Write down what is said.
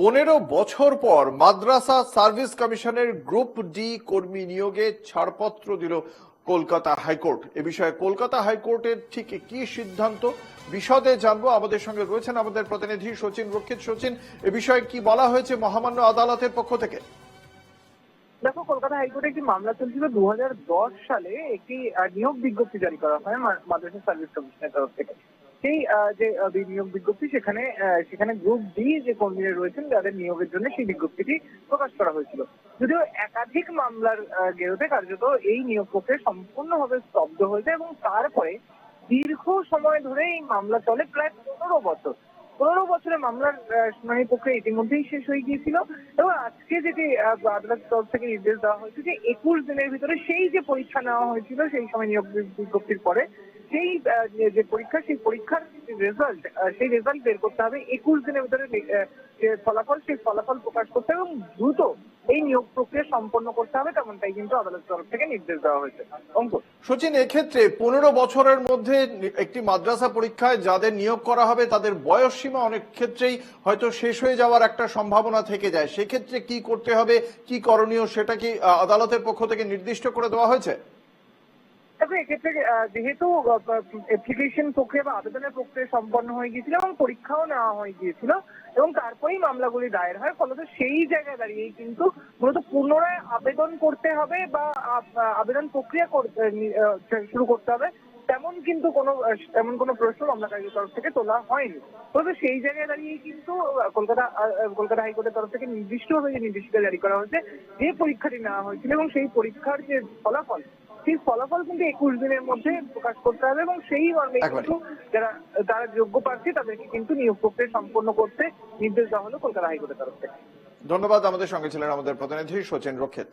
পনেরো বছর পর মাদ্রাসা সার্ভিস কমিশনের গ্রুপ ডি কর্মী নিয়োগে ছাড়পত্র দিল কলকাতা হাইকোর্ট। এ বিষয়ে কলকাতা হাইকোর্টের ঠিক কি সিদ্ধান্ত? বিশদে জানব। আমাদের সঙ্গে রয়েছেন আমাদের প্রতিনিধি সচিন, রক্ষিত সচিন। এ বিষয়ে কি বলা হয়েছে মহামান্য আদালতের পক্ষ থেকে? দেখো, কলকাতা হাইকোর্টে একটি মামলা চলছিল দু হাজার দশ সালে। একটি নিয়োগ বিজ্ঞপ্তি জারি করা হয় মাদ্রাসা সার্ভিস কমিশনের তরফ থেকে। সেই যে নিয়োগ বিজ্ঞপ্তি সেখানে সেখানে গ্রুপ ডি যে কর্মীরা রয়েছেন যাদের নিয়োগের জন্য সেই বিজ্ঞপ্তিটি প্রকাশ করা হয়েছিল। যদিও একাধিক মামলার গেরোতে কার্যত এই নিয়োগ প্রক্রিয়া সম্পূর্ণভাবে স্তব্ধ হয়েছে এবং তারপরে দীর্ঘ সময় ধরে এই মামলা চলে প্রায় পনেরো বছর। পনেরো বছরের মামলার শুনানি প্রক্রিয়া ইতিমধ্যেই শেষ হয়ে গিয়েছিল এবং আজকে যেটি আহ, আদালতের তরফ থেকে নির্দেশ দেওয়া হয়েছে যে একুশ দিনের ভিতরে সেই যে পরীক্ষা নেওয়া হয়েছিল সেই সময় নিয়োগ বিজ্ঞপ্তির পরে সেই যে- পরীক্ষা, সেই পরীক্ষার রেজাল্ট সেই রেজাল্ট বের করতে হবে একুশ দিনের ভিতরে যে ফলাফল, সেই ফলাফল প্রকাশ করতে এবং দ্রুত এই নিয়োগ প্রক্রিয়া সম্পন্ন করতে হবে, তেমনটাই কিন্তু আদালতের তরফ থেকে নির্দেশ দেওয়া হয়েছে। অঙ্কুর সচিন, এক্ষেত্রে পনেরো বছরের মধ্যে একটি মাদ্রাসা পরীক্ষায় যাদের নিয়োগ করা হবে, তাদের বয়স সীমা অনেক ক্ষেত্রেই হয়তো শেষ হয়ে যাওয়ার একটা সম্ভাবনা থেকে যায়। সেক্ষেত্রে কি করতে হবে, কি করণীয় সেটা কি আদালতের পক্ষ থেকে নির্দিষ্ট করে দেওয়া হয়েছে? দেখো এক্ষেত্রে যেহেতু অ্যাপ্লিকেশন প্রক্রিয়া বা আবেদনের প্রক্রিয়া সম্পন্ন হয়ে গিয়েছিল এবং পরীক্ষাও নেওয়া হয়ে গিয়েছিল এবং তারপরেই মামলাগুলি দায়ের হয়, ফলত সেই জায়গায় দাঁড়িয়েই কিন্তু মূলত পুনরায় আবেদন করতে হবে বা আবেদন প্রক্রিয়া শুরু করতে হবে। তেমন কিন্তু কোনো তেমন কোনো প্রশ্ন মামলাকারীর তরফ থেকে তোলা হয়নি। তবে সেই জায়গায় দাঁড়িয়েই কিন্তু কলকাতা কলকাতা হাইকোর্টের তরফ থেকে নির্দিষ্টভাবে যে নির্দেশিকা জারি করা হয়েছে, যে পরীক্ষাটি নেওয়া হয়েছিল এবং সেই পরীক্ষার যে ফলাফল সেই ফলাফল কিন্তু একুশ দিনের মধ্যে প্রকাশ করতে হবে এবং সেই মর্মে কিন্তু যারা যারা যোগ্য প্রার্থী তাদেরকে কিন্তু নিয়োগ প্রক্রিয়া সম্পন্ন করতে নির্দেশ দেওয়া হলো কলকাতা হাইকোর্টের তরফ থেকে। ধন্যবাদ আমাদের সঙ্গে ছিলেন আমাদের প্রতিনিধি সচিন রক্ষিত।